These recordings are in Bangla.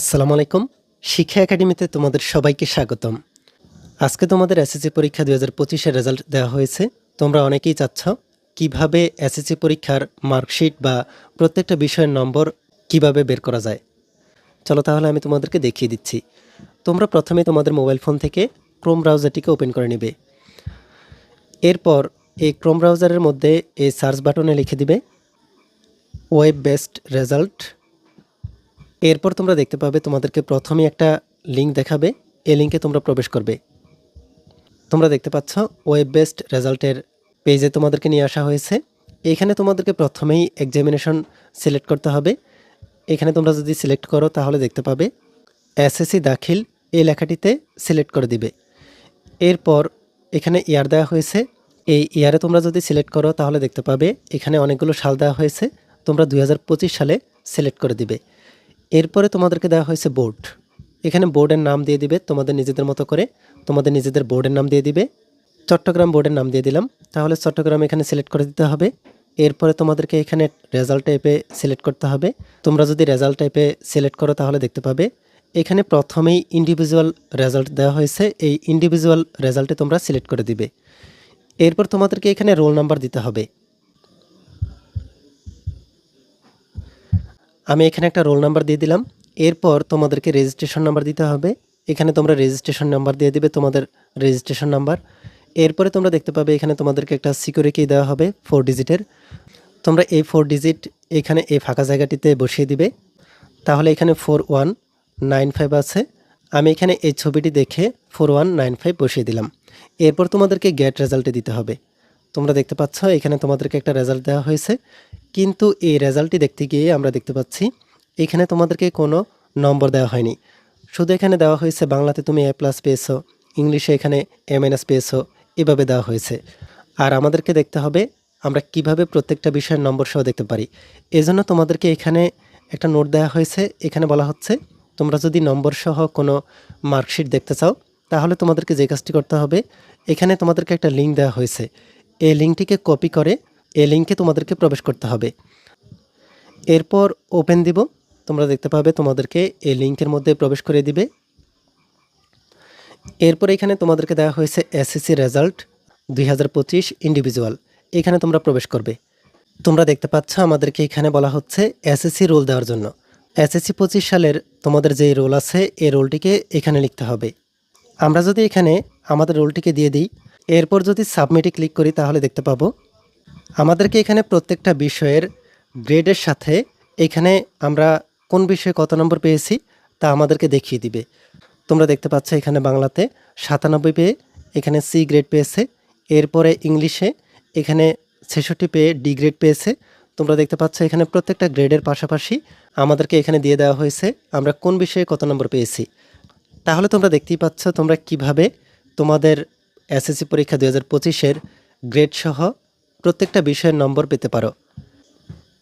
আসসালামু আলাইকুম। শিক্ষা একাডেমিতে তোমাদের সবাইকে স্বাগতম। আজকে তোমাদের এসএসসি পরীক্ষা দুই হাজার পঁচিশের রেজাল্ট দেওয়া হয়েছে। তোমরা অনেকেই চাচ্ছ কীভাবে এসএসসি পরীক্ষার মার্কশিট বা প্রত্যেকটা বিষয়ের নম্বর কীভাবে বের করা যায়। চলো তাহলে আমি তোমাদেরকে দেখিয়ে দিচ্ছি। তোমরা প্রথমে তোমাদের মোবাইল ফোন থেকে ক্রোম ব্রাউজারটিকে ওপেন করে নেবে। এরপর এই ক্রোম ব্রাউজারের মধ্যে এই সার্চ বাটনে লিখে দিবে ওয়েব বেস্ট রেজাল্ট এরপর তোমরা দেখতে পাবে তোমাদেরকে প্রথমে একটা লিঙ্ক দেখাবে। এই লিঙ্কে তোমরা প্রবেশ করবে। তোমরা দেখতে পাচ্ছ ওয়েব বেসড রেজাল্টের পেজে তোমাদেরকে নিয়ে আসা হয়েছে। এখানে তোমাদেরকে প্রথমেই এক্সামিনেশন সিলেক্ট করতে হবে। এখানে তোমরা যদি সিলেক্ট করো, তাহলে দেখতে পাবে এসএসসি দাখিল এই লেখাটিতে সিলেক্ট করে দিবে। এরপর এখানে ইয়ার দেওয়া হয়েছে। এই ইয়ারে তোমরা যদি সিলেক্ট করো, তাহলে দেখতে পাবে, এখানে অনেকগুলো সাল দেওয়া হয়েছে। তোমরা দু হাজার পঁচিশ সালে সিলেক্ট করে দিবে। এরপরে তোমাদেরকে দেওয়া হয়েছে বোর্ড এখানে বোর্ডের নাম দিয়ে দিবে, তোমাদের নিজেদের মতো করে তোমাদের নিজেদের বোর্ডের নাম দিয়ে দিবে। চট্টগ্রাম বোর্ডের নাম দিয়ে দিলাম। তাহলে চট্টগ্রাম এখানে সিলেক্ট করে দিতে হবে। এরপরে তোমাদেরকে এখানে রেজাল্ট টাইপে সিলেক্ট করতে হবে। তোমরা যদি রেজাল্ট টাইপে সিলেক্ট করো তাহলে দেখতে পাবে, এখানে প্রথমেই ইন্ডিভিজুয়াল রেজাল্ট দেওয়া হয়েছে। এই ইন্ডিভিজুয়াল রেজাল্টে তোমরা সিলেক্ট করে দিবে। এরপর তোমাদেরকে এখানে রোল নাম্বার দিতে হবে। আমি এখানে একটা রোল নাম্বার দিয়ে দিলাম। এরপর তোমাদেরকে রেজিস্ট্রেশন নাম্বার দিতে হবে। এখানে তোমরা রেজিস্ট্রেশন নাম্বার দিয়ে দিবে তোমাদের রেজিস্ট্রেশন নাম্বার এরপরে তোমরা দেখতে পাবে এখানে তোমাদেরকে একটা সিকিউরিটি দেওয়া হবে ফোর ডিজিটের তোমরা এই ফোর ডিজিট এখানে এই ফাঁকা জায়গাটিতে বসিয়ে দিবে। তাহলে এখানে ফোর ওয়ান নাইন ফাইভ আছে। আমি এখানে এই ছবিটি দেখে ফোর ওয়ান নাইন ফাইভ বসিয়ে দিলাম। এরপর তোমাদেরকে গেট রেজাল্টে দিতে হবে। তোমরা দেখতে পাচ্ছ এখানে তোমাদেরকে একটা রেজাল্ট দেওয়া হয়েছে। কিন্তু এই রেজাল্টটি দেখতে গিয়ে আমরা দেখতে পাচ্ছি, এখানে তোমাদেরকে কোনো নম্বর দেওয়া হয়নি। শুধু এখানে দেওয়া হয়েছে, বাংলাতে তুমি এ প্লাস পেয়েছ, ইংলিশে এখানে এম এন এস পেয়েছ, এভাবে দেওয়া হয়েছে। আর আমাদেরকে দেখতে হবে, আমরা কীভাবে প্রত্যেকটা বিষয়ের নম্বর সহ দেখতে পারি। এজন্য তোমাদেরকে এখানে একটা নোট দেওয়া হয়েছে, এখানে বলা হচ্ছে, তোমরা যদি নম্বর সহ কোনো মার্কশিট দেখতে চাও, তাহলে তোমাদেরকে যে কাজটি করতে হবে, এখানে তোমাদেরকে একটা লিঙ্ক দেওয়া হয়েছে। এই লিঙ্কটিকে কপি করে এই লিঙ্কে তোমাদেরকে প্রবেশ করতে হবে। এরপর ওপেন দিব। তোমরা দেখতে পাবে তোমাদেরকে এই লিঙ্কের মধ্যে প্রবেশ করে দিবে। এরপর এখানে তোমাদেরকে দেওয়া হয়েছে এসএসসি রেজাল্ট দুই হাজার পঁচিশ ইন্ডিভিজুয়াল এখানে তোমরা প্রবেশ করবে। তোমরা দেখতে পাচ্ছ আমাদেরকে এখানে বলা হচ্ছে এসএসসি রোল দেওয়ার জন্য। এসএসসি পঁচিশ সালের তোমাদের যে রোল আছে, এই রোলটিকে এখানে লিখতে হবে। আমরা যদি এখানে আমাদের রোলটিকে দিয়ে দিই, এরপর যদি সাবমিটে ক্লিক করি, তাহলে দেখতে পাবো আমাদেরকে এখানে প্রত্যেকটা বিষয়ের গ্রেডের সাথে এখানে আমরা কোন বিষয়ে কত নম্বর পেয়েছি তা আমাদেরকে দেখিয়ে দিবে। তোমরা দেখতে পাচ্ছ এখানে বাংলাতে সাতানব্বই পেয়ে এখানে সি গ্রেড পেয়েছে, এরপরে ইংলিশে এখানে ছেষট্টি পেয়ে ডি গ্রেড পেয়েছে। তোমরা দেখতে পাচ্ছ এখানে প্রত্যেকটা গ্রেডের পাশাপাশি আমাদেরকে এখানে দিয়ে দেওয়া হয়েছে আমরা কোন বিষয়ে কত নম্বর পেয়েছি। তাহলে তোমরা দেখতেই পাচ্ছ তোমরা কীভাবে তোমাদের এসএসসি পরীক্ষা দু হাজার পঁচিশের গ্রেড সহ প্রত্যেকটা বিষয়ের নম্বর পেতে পারো।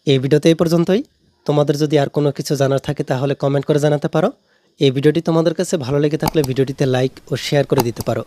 এই ভিডিওতে এই পর্যন্তই। তোমাদের যদি আর কোনো কিছু জানার থাকে, তাহলে কমেন্ট করে জানাতে পারো। এই ভিডিওটি তোমাদের কাছে ভালো লেগে থাকলে ভিডিওটিতে লাইক ও শেয়ার করে দিতে পারো।